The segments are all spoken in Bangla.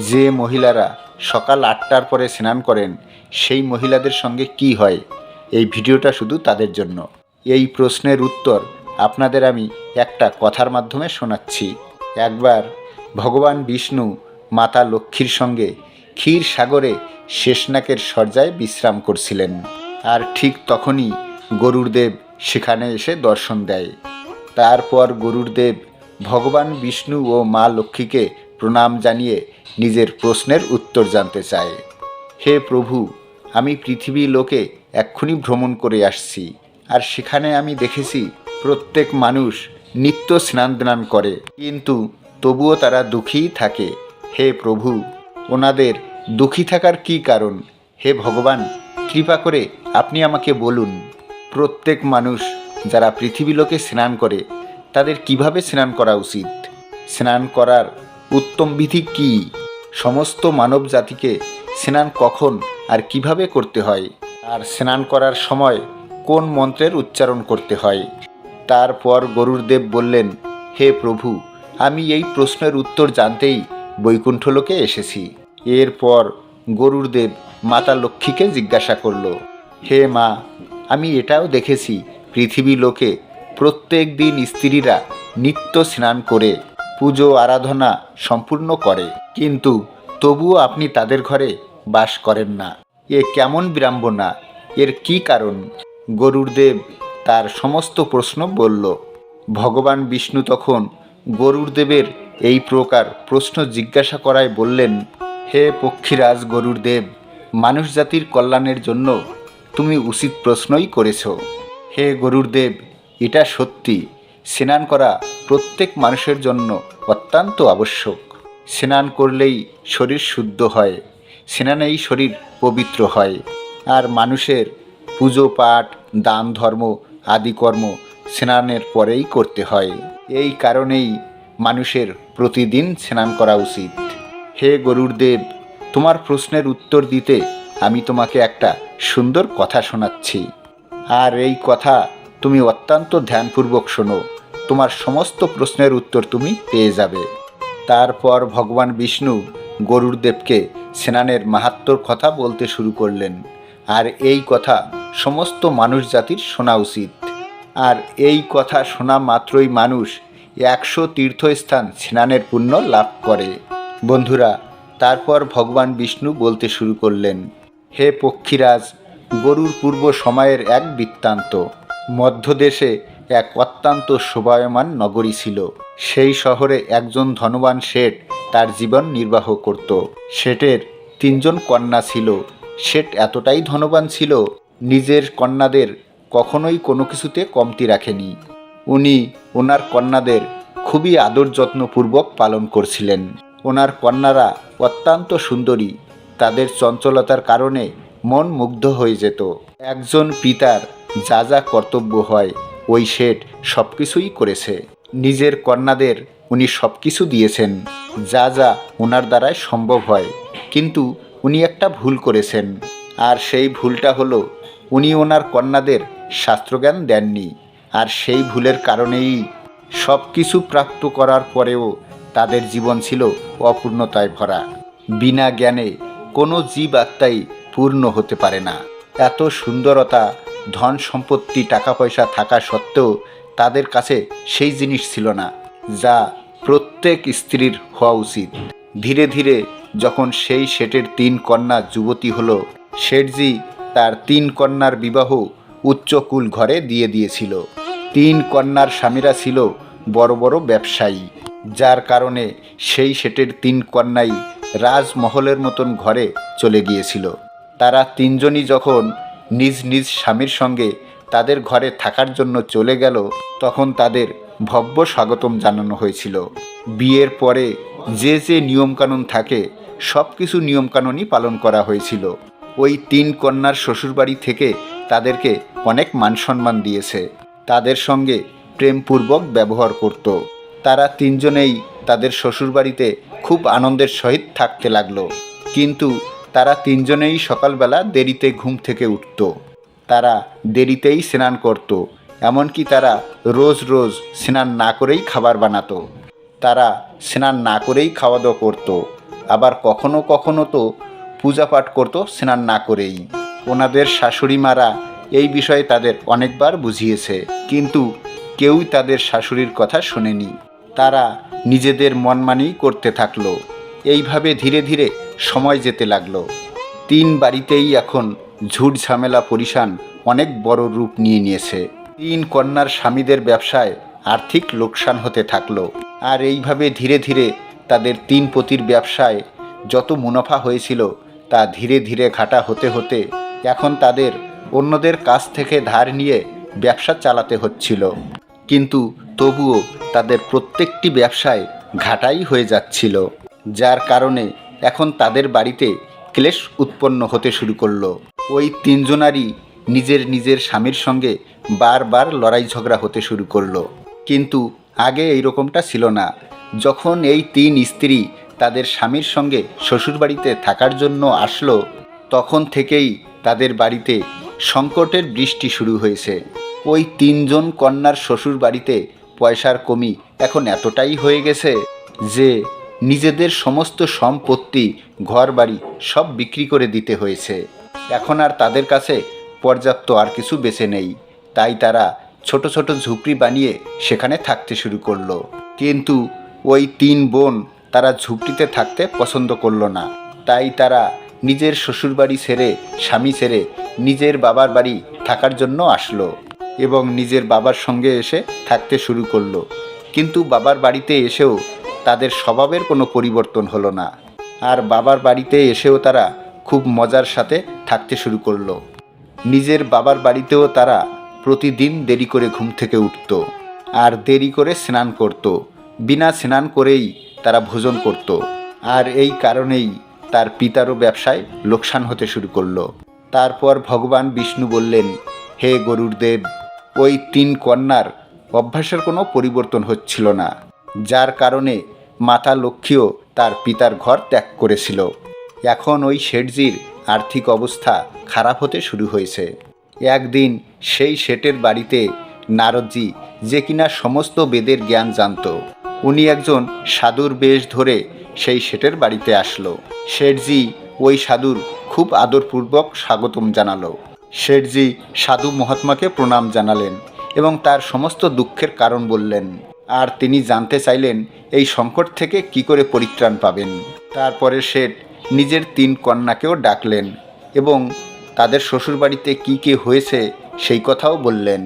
যে মহিলারা সকাল আটটার পরে স্নান করেন, সেই মহিলাদের সঙ্গে কি হয়? এই ভিডিওটা শুধু তাদের জন্য। এই প্রশ্নের উত্তর আপনাদের আমি একটা কথার মাধ্যমে শোনাচ্ছি। একবার ভগবান বিষ্ণু মাতা লক্ষ্মীর সঙ্গে ক্ষীর সাগরে শেষনাকের সর্যায় বিশ্রাম করছিলেন। আর ঠিক তখনই গরুরদেব সেখানে এসে দর্শন দেয়। তারপর গরুরদেব ভগবান বিষ্ণু ও মা লক্ষ্মীকে প্রণাম জানিয়ে নিজের প্রশ্নের উত্তর জানতে চায় হে প্রভু, আমি পৃথিবী লোকে এক্ষুনি ভ্রমণ করে আসছি, আর সেখানে আমি দেখেছি প্রত্যেক মানুষ নিত্য স্নান দান করে, কিন্তু তবুও তারা দুঃখীই থাকে। হে প্রভু, ওনাদের দুঃখী থাকার কী কারণ? হে ভগবান, কৃপা করে আপনি আমাকে বলুন, প্রত্যেক মানুষ যারা পৃথিবী লোকে স্নান করে, তাদের কীভাবে স্নান করা উচিত? স্নান করার উত্তম বিধি কি? সমস্ত মানব জাতিকে স্নান কখন আর কীভাবে করতে হয়? আর স্নান করার সময় কোন মন্ত্রের উচ্চারণ করতে হয়? তারপর গরুরদেব বললেন, হে প্রভু, আমি এই প্রশ্নের উত্তর জানতেই বৈকুণ্ঠলোকে এসেছি। এরপর গরুরদেব মাতা লক্ষ্মীকে জিজ্ঞাসা করল, হে মা, আমি এটাও দেখেছি, পৃথিবী লোকে প্রত্যেক দিন স্ত্রীরা নিত্য স্নান করে পুজো, আরাধনা সম্পূর্ণ করে। কিন্তু তবুও আপনি তাদের ঘরে বাস করেন না। এ কেমন বিড়ম্বনা? এর কি কারণ? গরুর দেব তার সমস্ত প্রশ্ন বলল। ভগবান বিষ্ণু তখন গরুরদেবের এই প্রকার প্রশ্ন জিজ্ঞাসা করায় বললেন, হে পক্ষীরাজ গরুরদেব মানুষ জাতির কল্যাণের জন্য তুমি উচিত প্রশ্নই করেছ। হে গরুর দেব এটা সত্যি। স্নান করা প্রত্যেক মানুষের জন্য অত্যন্ত আবশ্যক। স্নান করলেই শরীর শুদ্ধ হয়, স্নানেই শরীর পবিত্র হয়। আর মানুষের পুজো, পাঠ, দান, ধর্ম, আদি কর্ম স্নানের পরেই করতে হয়। এই কারণেই মানুষের প্রতিদিন স্নান করা উচিত। হে গরুর দেব তোমার প্রশ্নের উত্তর দিতে আমি তোমাকে একটা সুন্দর কথা শোনাচ্ছি। আর এই কথা তুমি অত্যন্ত ধ্যানপূর্বক শোনো। তোমার সমস্ত প্রশ্নের উত্তর তুমি পেয়ে যাবে। তারপর ভগবান বিষ্ণু গরুরদেবকে স্নানের মাহাত্মর কথা বলতে শুরু করলেন। আর এই কথা সমস্ত মানুষ জাতির শোনা উচিত। আর এই কথা শোনা মাত্রই মানুষ একশো তীর্থস্থান স্নানের পুণ্য লাভ করে। বন্ধুরা, তারপর ভগবান বিষ্ণু বলতে শুরু করলেন, হে পক্ষীরাজ, গরুর পূর্ব সময়ের এক বৃত্তান্ত। মধ্যদেশে এক অত্যন্ত শোভায়মান নগরী ছিল। সেই শহরে একজন ধনবান শেঠ তার জীবন নির্বাহ করত। শেঠের তিনজন কন্যা ছিল। শেঠ এতটাই ধনবান ছিল, নিজের কন্যাদের কখনোই কোনো কিছুতে কমতি রাখেনি। উনি ওনার কন্যাদের খুবই আদর যত্নপূর্বক পালন করছিলেন। ওনার কন্যারা অত্যন্ত সুন্দরী। তাদের চঞ্চলতার কারণে মন মুগ্ধ হয়ে যেত। একজন পিতার যা যা কর্তব্য হয় ওই শেঠ সব কিছুই করেছে। নিজের কন্যাদের উনি সব কিছু দিয়েছেন, যা যা ওনার দ্বারায় সম্ভব হয়। কিন্তু উনি একটা ভুল করেছেন, আর সেই ভুলটা হলো উনি ওনার কন্যাদের শাস্ত্রজ্ঞান দেননি। আর সেই ভুলের কারণেই সব কিছু প্রাপ্ত করার পরেও তাদের জীবন ছিল অপূর্ণতায় ভরা। বিনা জ্ঞানে কোনো জীব আত্মাই পূর্ণ হতে পারে না। এত সুন্দরতা ধন সম্পত্তি টাকা পয়সা থাকা সত্ত্বেও তাদের কাছে সেই জিনিস ছিল না, যা প্রত্যেক স্ত্রীর হওয়া উচিত। ধীরে ধীরে যখন সেই শেঠের তিন কন্যা যুবতী হলো, শেঠজি তার তিন কন্যার বিবাহ উচ্চকুল ঘরে দিয়ে দিয়েছিল। তিন কন্যার স্বামীরা ছিল বড় বড় ব্যবসায়ী, যার কারণে সেই শেঠের তিন কন্যাই রাজমহলের মতন ঘরে চলে গিয়েছিল। তারা তিনজনই যখন নিজ নিজ স্বামীর সঙ্গে তাদের ঘরে থাকার জন্য চলে গেল, তখন তাদের ভব্য স্বাগতম জানানো হয়েছিল। বিয়ের পরে যে যে নিয়মকানুন থাকে সব কিছু নিয়মকানুনই পালন করা হয়েছিল। ওই তিন কন্যার শ্বশুরবাড়ি থেকে তাদেরকে অনেক মান সম্মান দিয়েছে। তাদের সঙ্গে প্রেমপূর্বক ব্যবহার করত। তারা তিনজনেই তাদের শ্বশুরবাড়িতে খুব আনন্দের সহিত থাকতে লাগল। কিন্তু তারা তিনজনেই সকালবেলা দেরিতে ঘুম থেকে উঠত। তারা দেরিতেই স্নান করত, এমনকি তারা রোজ রোজ স্নান না করেই খাবার বানাতো। তারা স্নান না করেই খাওয়া দাওয়া করতো, আবার কখনো কখনো তো পূজা পাঠ করতো স্নান না করেই। ওনাদের শাশুড়ি মারা এই বিষয়ে তাদের অনেকবার বুঝিয়েছে, কিন্তু কেউই তাদের শাশুড়ির কথা শোনেনি। তারা নিজেদের মনমানি করতে থাকল। এইভাবে ধীরে ধীরে সময় যেতে লাগল। তিন বাড়িতেই এখন ঝুট ঝামেলা পরিশান অনেক বড় রূপ নিয়ে নিয়েছে। তিন কন্যার স্বামীদের ব্যবসায় আর্থিক লোকসান হতে থাকল। আর এইভাবে ধীরে ধীরে তাদের তিন পতির ব্যবসায় যত মুনাফা হয়েছিল, তা ধীরে ধীরে ঘাটা হতে হতে এখন তাদের অন্যদের কাছ থেকে ধার নিয়ে ব্যবসা চালাতে হচ্ছিল। কিন্তু তবুও তাদের প্রত্যেকটি ব্যবসায় ঘাটাই হয়ে যাচ্ছিল, যার কারণে এখন তাদের বাড়িতে ক্লেশ উৎপন্ন হতে শুরু করল। ওই তিনজনারই নিজের নিজের স্বামীর সঙ্গে বারবার লড়াই ঝগড়া হতে শুরু করল। কিন্তু আগে এই রকমটা ছিল না। যখন এই তিন স্ত্রী তাদের স্বামীর সঙ্গে শ্বশুরবাড়িতে থাকার জন্য আসলো, তখন থেকেই তাদের বাড়িতে সংকটের বৃষ্টি শুরু হয়েছে। ওই তিনজন কন্যার শ্বশুর বাড়িতে পয়সার কমি এখন এতটাই হয়ে গেছে যে নিজেদের সমস্ত সম্পত্তি ঘর বাড়ি সব বিক্রি করে দিতে হয়েছে। এখন আর তাদের কাছে পর্যাপ্ত আর কিছু বেছে নেই। তাই তারা ছোট ছোট ঝুপড়ি বানিয়ে সেখানে থাকতে শুরু করল। কিন্তু ওই তিন বোন তারা ঝুপড়িতে থাকতে পছন্দ করল না। তাই তারা নিজের শ্বশুরবাড়ি ছেড়ে, স্বামী ছেড়ে নিজের বাবার বাড়ি থাকার জন্য আসলো এবং নিজের বাবার সঙ্গে এসে থাকতে শুরু করল। কিন্তু বাবার বাড়িতে এসেও তাদের স্বভাবের কোনো পরিবর্তন হলো না। আর বাবার বাড়িতে এসেও তারা খুব মজার সাথে থাকতে শুরু করল। নিজের বাবার বাড়িতেও তারা প্রতিদিন দেরি করে ঘুম থেকে উঠত আর দেরি করে স্নান করত। বিনা স্নান করেই তারা ভোজন করত আর এই কারণেই তার পিতারও ব্যবসায় লোকসান হতে শুরু করল। তারপর ভগবান বিষ্ণু বললেন, হে গরুর দেব, ওই তিন কন্যার অভ্যাসের কোনো পরিবর্তন হচ্ছিল না। যার কারণে মাতা লক্ষ্মীও তার পিতার ঘর ত্যাগ করেছিল। এখন ওই শেঠজির আর্থিক অবস্থা খারাপ হতে শুরু হয়েছে। একদিন সেই শেঠের বাড়িতে নারদজি যে কিনা সমস্ত বেদের জ্ঞান জানত। উনি একজন সাধুর বেশ ধরে সেই শেঠের বাড়িতে আসলো। শেঠজি ওই সাধুর খুব আদরপূর্বক স্বাগতম জানালো। শেঠজি সাধু মহাত্মাকে প্রণাম জানালেন এবং তার সমস্ত দুঃখের কারণ বললেন। আর তিনি জানতে চাইলেন এই সংকট থেকে কি করে পরিত্রাণ পাবেন। তারপরে শেঠ নিজের তিন কন্যাকেও ডাকলেন এবং তাদের শ্বশুরবাড়িতে কী কী হয়েছে সেই কথাও বললেন।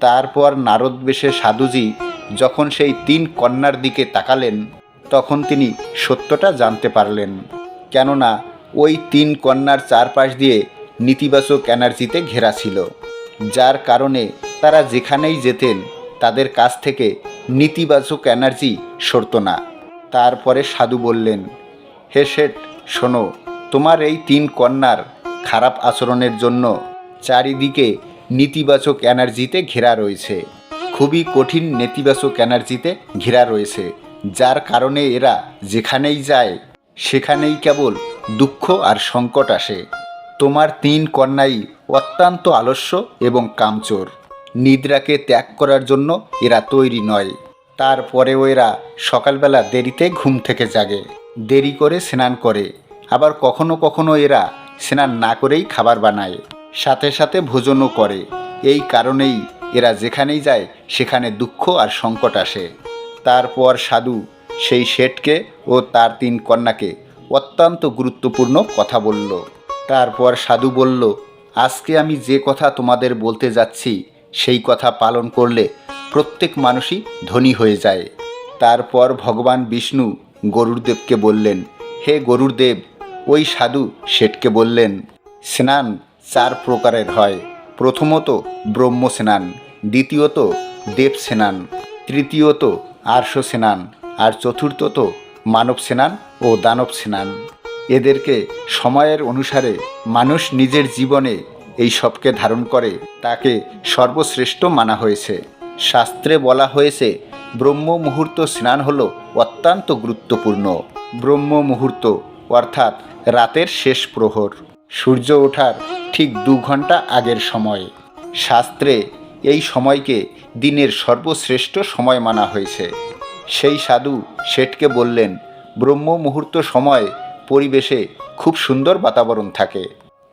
তারপর নারদ বেশে সাধুজি যখন সেই তিন কন্যার দিকে তাকালেন, তখন তিনি সত্যটা জানতে পারলেন। কেননা ওই তিন কন্যার চারপাশ দিয়ে নেতিবাচক এনার্জিতে ঘেরা ছিল, যার কারণে তারা যেখানেই যেতেন তাদের কাছ থেকে নেতিবাচক এনার্জি সরত না। তারপরে সাধু বললেন, হে শেঠ, শোনো, তোমার এই তিন কন্যার খারাপ আচরণের জন্য চারিদিকে নেতিবাচক এনার্জিতে ঘেরা রয়েছে। খুবই কঠিন নেতিবাচক এনার্জিতে ঘেরা রয়েছে, যার কারণে এরা যেখানেই যায়, সেখানেই কেবল দুঃখ আর সংকট আসে। তোমার তিন কন্যাই অত্যন্ত আলস্য এবং কামচোর। নিদ্রাকে ত্যাগ করার জন্য এরা তৈরি নয়। তারপরেও এরা সকালবেলা দেরিতে ঘুম থেকে জাগে। দেরি করে স্নান করে। আবার কখনো কখনো এরা স্নান না করেই খাবার বানায়। সাথে সাথে ভোজনও করে। এই কারণেই এরা যেখানেই যায়, সেখানে দুঃখ আর সংকট আসে। তারপর সাধু সেই শেঠকে ও তার তিন কন্যাকে অত্যন্ত গুরুত্বপূর্ণ কথা বলল। তারপর সাধু বলল, আজকে আমি যে কথা তোমাদের বলতে যাচ্ছি সেই কথা পালন করলে প্রত্যেক মানুষই ধনী হয়ে যায়। তারপর ভগবান বিষ্ণু গরুরদেবকে বললেন, হে গরুরদেব ওই সাধু শেঠকে বললেন, স্নান চার প্রকারের হয়। প্রথমত ব্রহ্ম স্নান, দ্বিতীয়ত দেব স্নান, তৃতীয়ত আর্ষ স্নান, আর চতুর্থত মানব স্নান ও দানব স্নান। এদেরকে সময়ের অনুসারে মানুষ নিজের জীবনে এই সবকে ধারণ করে তাকে সর্বশ্রেষ্ঠ মানা হয়েছে। শাস্ত্রে বলা হয়েছে, ব্রহ্ম মুহূর্ত স্নান হলো অত্যন্ত গুরুত্বপূর্ণ। ব্রহ্ম মুহূর্ত, অর্থাৎ রাতের শেষ প্রহর। সূর্য ওঠার ঠিক দু ঘণ্টা আগের সময়। শাস্ত্রে এই সময়কে দিনের সর্বশ্রেষ্ঠ সময় মানা হয়েছে। সেই সাধু শেঠকে বললেন, ব্রহ্ম মুহূর্ত সময় পরিবেশে খুব সুন্দর বাতাবরণ থাকে।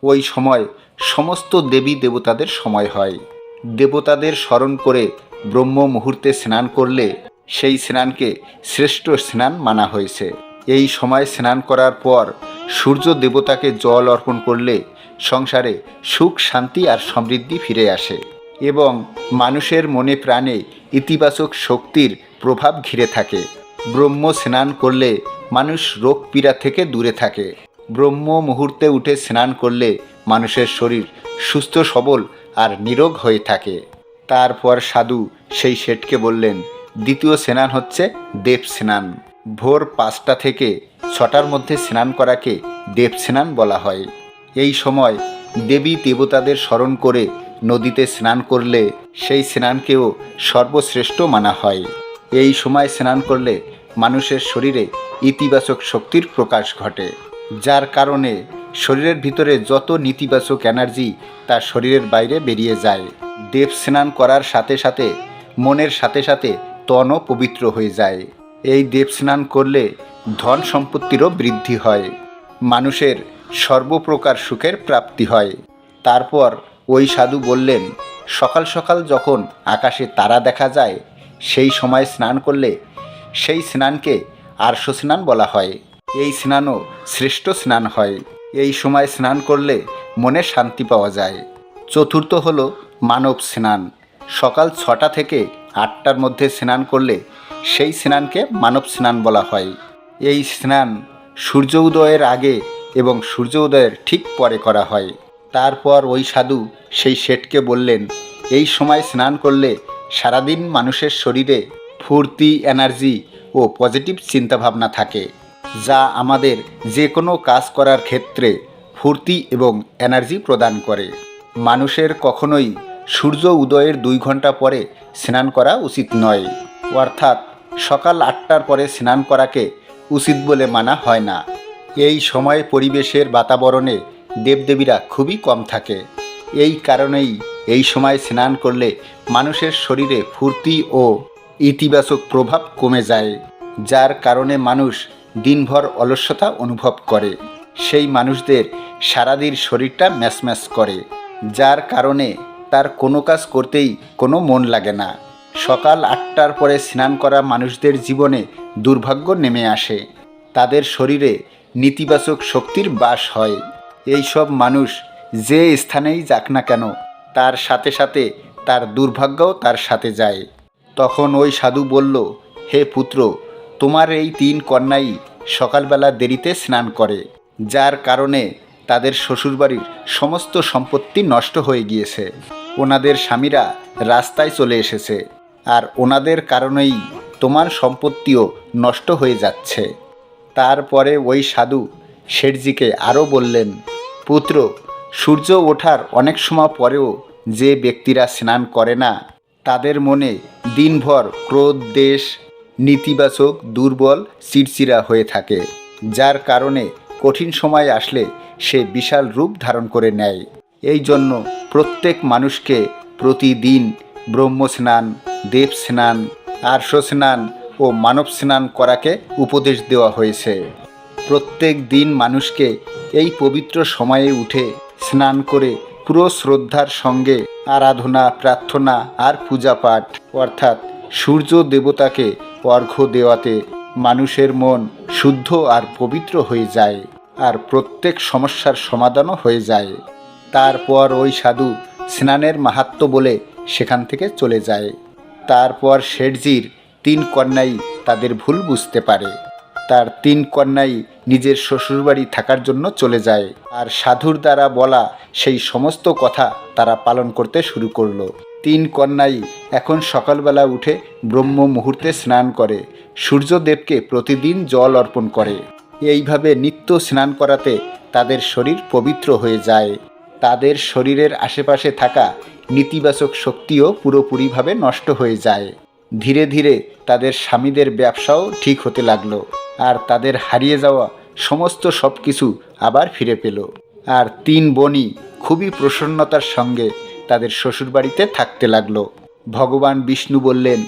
ওই সময় সমস্ত দেবী দেবতাদের সময় হয়। দেবতাদের স্মরণ করে ব্রহ্ম মুহূর্তে স্নান করলে সেই স্নানকে শ্রেষ্ঠ স্নান মানা হয়েছে। এই সময় স্নান করার পর সূর্য দেবতাকে জল অর্পণ করলে সংসারে সুখ, শান্তি আর সমৃদ্ধি ফিরে আসে এবং মানুষের মনে প্রাণে ইতিবাচক শক্তির প্রভাব ঘিরে থাকে। ব্রহ্ম স্নান করলে মানুষ রোগ পীড়া থেকে দূরে থাকে। ব্রহ্ম মুহূর্তে উঠে স্নান করলে মানুষের শরীর সুস্থ, সবল আর নিরোগ হয়ে থাকে। তারপর সাধু সেই শেঠকে বললেন, দ্বিতীয় স্নান হচ্ছে দেব স্নান। ভোর পাঁচটা থেকে ছটার মধ্যে স্নান করাকে দেব স্নান বলা হয়। এই সময় দেবী দেবতাদের স্মরণ করে নদীতে স্নান করলে সেই স্নানকেও সর্বশ্রেষ্ঠ মানা হয়। এই সময় স্নান করলে মানুষের শরীরে ইতিবাচক শক্তির প্রকাশ ঘটে, যার কারণে শরীরের ভিতরে যত নেতিবাচক এনার্জি তা শরীরের বাইরে বেরিয়ে যায়। দেব স্নান করার সাথে সাথে, মনের সাথে সাথে তনও পবিত্র হয়ে যায়। এই দেব স্নান করলে ধন সম্পত্তিরও বৃদ্ধি হয়। মানুষের সর্বপ্রকার সুখের প্রাপ্তি হয়। তারপর ওই সাধু বললেন, সকাল সকাল যখন আকাশে তারা দেখা যায়, সেই সময় স্নান করলে সেই স্নানকে আর্শ স্নান বলা হয়। এই স্নানও শ্রেষ্ঠ স্নান হয়। এই সময় স্নান করলে মনে শান্তি পাওয়া যায়। চতুর্থ হল মানব স্নান। সকাল ছটা থেকে আটটার মধ্যে স্নান করলে সেই স্নানকে মানব স্নান বলা হয়। এই স্নান সূর্য উদয়ের আগে এবং সূর্য উদয়ের ঠিক পরে করা হয়। তারপর ওই সাধু সেই শেঠকে বললেন, এই সময় স্নান করলে সারাদিন মানুষের শরীরে ফুর্তি, এনার্জি ও পজিটিভ চিন্তাভাবনা থাকে। যা আমাদের যে কোনো কাজ করার ক্ষেত্রে ফুর্তি এবং এনার্জি প্রদান করে। মানুষের কখনোই সূর্য উদয়ের দুই ঘণ্টা পরে স্নান করা উচিত নয়। অর্থাৎ সকাল আটটার পরে স্নান করাকে উচিত বলে মানা হয় না। এই সময় পরিবেশের বাতাবরণে দেবদেবীরা খুবই কম থাকে। এই কারণেই এই সময় স্নান করলে মানুষের শরীরে ফুর্তি ও ইতিবাচক প্রভাব কমে যায়, যার কারণে মানুষ দিনভর অলস্যতা অনুভব করে। সেই মানুষদের সারাদিন শরীরটা ম্যাচম্যাচ করে। যার কারণে তার কোনো কাজ করতেই কোনো মন লাগে না। সকাল আটটার পরে স্নান করা মানুষদের জীবনে দুর্ভাগ্য নেমে আসে। তাদের শরীরে নেতিবাচক শক্তির বাস হয়। এই সব মানুষ যে স্থানেই যাক না কেন, তার সাথে সাথে তার দুর্ভাগ্যও তার সাথে যায়। তখন ওই সাধু বলল, হে পুত্র তোমার এই তিন কন্যাই সকালবেলা দেরিতে স্নান করে, যার কারণে তাদের শ্বশুরবাড়ির সমস্ত সম্পত্তি নষ্ট হয়ে গিয়েছে। ওনাদের স্বামীরা রাস্তায় চলে এসেছে, আর ওনাদের কারণেই তোমার সম্পত্তিও নষ্ট হয়ে যাচ্ছে। তারপরে ওই সাধু শেঠজিকে আরও বললেন, পুত্র, সূর্য ওঠার অনেক সময় পরেও যে ব্যক্তিরা স্নান করে না, তাদের মনে দিনভর ক্রোধ, দেশ নেতিবাচক, দুর্বল চিড়চিড়া হয়ে থাকে, যার কারণে কঠিন সময় আসলে সে বিশাল রূপ ধারণ করে নেয়। এই জন্য প্রত্যেক মানুষকে প্রতিদিন ব্রহ্ম স্নান দেব স্নান স্নান ও মানব স্নান করাকে উপদেশ দেওয়া হয়েছে। প্রত্যেক দিন মানুষকে এই পবিত্র সময়ে উঠে স্নান করে পুরো শ্রদ্ধার সঙ্গে আরাধনা, প্রার্থনা আর পূজা পাঠ অর্থাৎ সূর্য দেবতাকে অর্ঘ্য দেওয়াতে মানুষের মন শুদ্ধ আর পবিত্র হয়ে যায়, আর প্রত্যেক সমস্যার সমাধানও হয়ে যায়। তারপর ওই সাধু স্নানের মাহাত্ম বলে সেখান থেকে চলে যায়। তারপর শেঠজির তিন কন্যাই তাদের ভুল বুঝতে পারে। তার তিন কন্যাই নিজের শ্বশুরবাড়ি থাকার জন্য চলে যায়, আর সাধুর দ্বারা বলা সেই সমস্ত কথা তারা পালন করতে শুরু করল। তিন কন্যাই এখন সকালবেলা উঠে ব্রহ্ম মুহূর্তে স্নান করে। সূর্যদেবকে প্রতিদিন জল অর্পণ করে। এইভাবে নিত্য স্নান করাতে তাদের শরীর পবিত্র হয়ে যায়। তাদের শরীরের আশেপাশে থাকা নেতিবাচক শক্তিও পুরোপুরিভাবে নষ্ট হয়ে যায়। ধীরে ধীরে তাদের স্বামীদের ব্যবসাও ঠিক হতে লাগল আর তাদের হারিয়ে যাওয়া সমস্ত সব কিছু আবার ফিরে পেল। আর তিন বোনই খুবই প্রসন্নতার সঙ্গে তাদের শ্বশুরবাড়িতে থাকতে লাগল। ভগবান বিষ্ণু বললেন,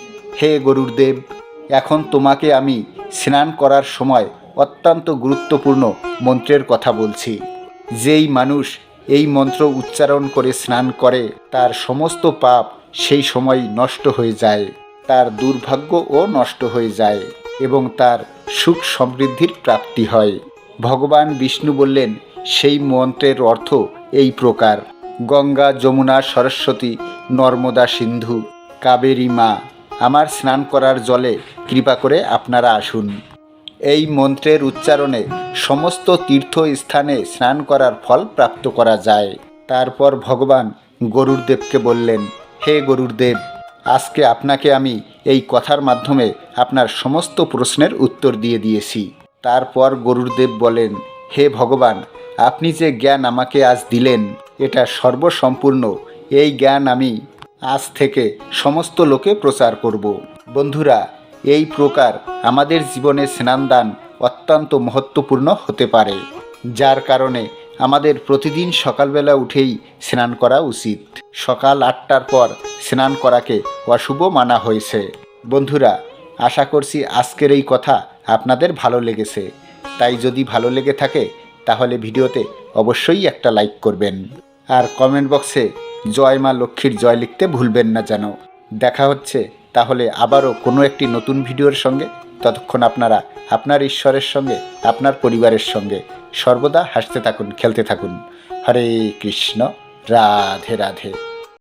হে গরুরদেব এখন তোমাকে আমি স্নান করার সময় অত্যন্ত গুরুত্বপূর্ণ মন্ত্রের কথা বলছি। যেই মানুষ এই মন্ত্র উচ্চারণ করে স্নান করে, তার সমস্ত পাপ সেই সময় নষ্ট হয়ে যায়, তার দুর্ভাগ্যও নষ্ট হয়ে যায় এবং তার সুখ সমৃদ্ধির প্রাপ্তি হয়। ভগবান বিষ্ণু বললেন, সেই মন্ত্রের অর্থ এই প্রকার। গঙ্গা, যমুনা, সরস্বতী, নর্মদা সিন্ধু, কাবেরী মা, আমার স্নান করার জলে কৃপা করে আপনারা আসুন। এই মন্ত্রের উচ্চারণে সমস্ত তীর্থস্থানে স্নান করার ফল প্রাপ্ত করা যায়। তারপর ভগবান গরুরদেবকে বললেন, হে গরুরদেব আজকে আপনাকে আমি এই কথার মাধ্যমে আপনার সমস্ত প্রশ্নের উত্তর দিয়ে দিয়েছি। তারপর গরুরদেব বলেন, হে ভগবান, আপনি যে জ্ঞান আমাকে আজ দিলেন এটা সর্বসম্পূর্ণ। এই জ্ঞান আমি আজ থেকে সমস্ত লোকে প্রচার করব। বন্ধুরা, এই প্রকার আমাদের জীবনে স্নানদান অত্যন্ত মহত্বপূর্ণ হতে পারে, যার কারণে আমাদের প্রতিদিন সকালবেলা উঠেই স্নান করা উচিত। সকাল আটটার পর স্নান করাকে অশুভ মানা হয়েছে। বন্ধুরা, আশা করছি আজকের এই কথা আপনাদের ভালো লেগেছে। তাই যদি ভালো লেগে থাকে, তাহলে ভিডিওতে অবশ্যই একটা লাইক করবেন। আর কমেন্ট বক্সে জয় মা লক্ষ্মীর জয় লিখতে ভুলবেন না যেন। দেখা হচ্ছে তাহলে আবারও কোনো একটি নতুন ভিডিওর সঙ্গে। ততক্ষণ আপনারা আপনার ঈশ্বরের সঙ্গে, আপনার পরিবারের সঙ্গে সর্বদা হাসতে থাকুন, খেলতে থাকুন। হরে কৃষ্ণ, রাধে রাধে।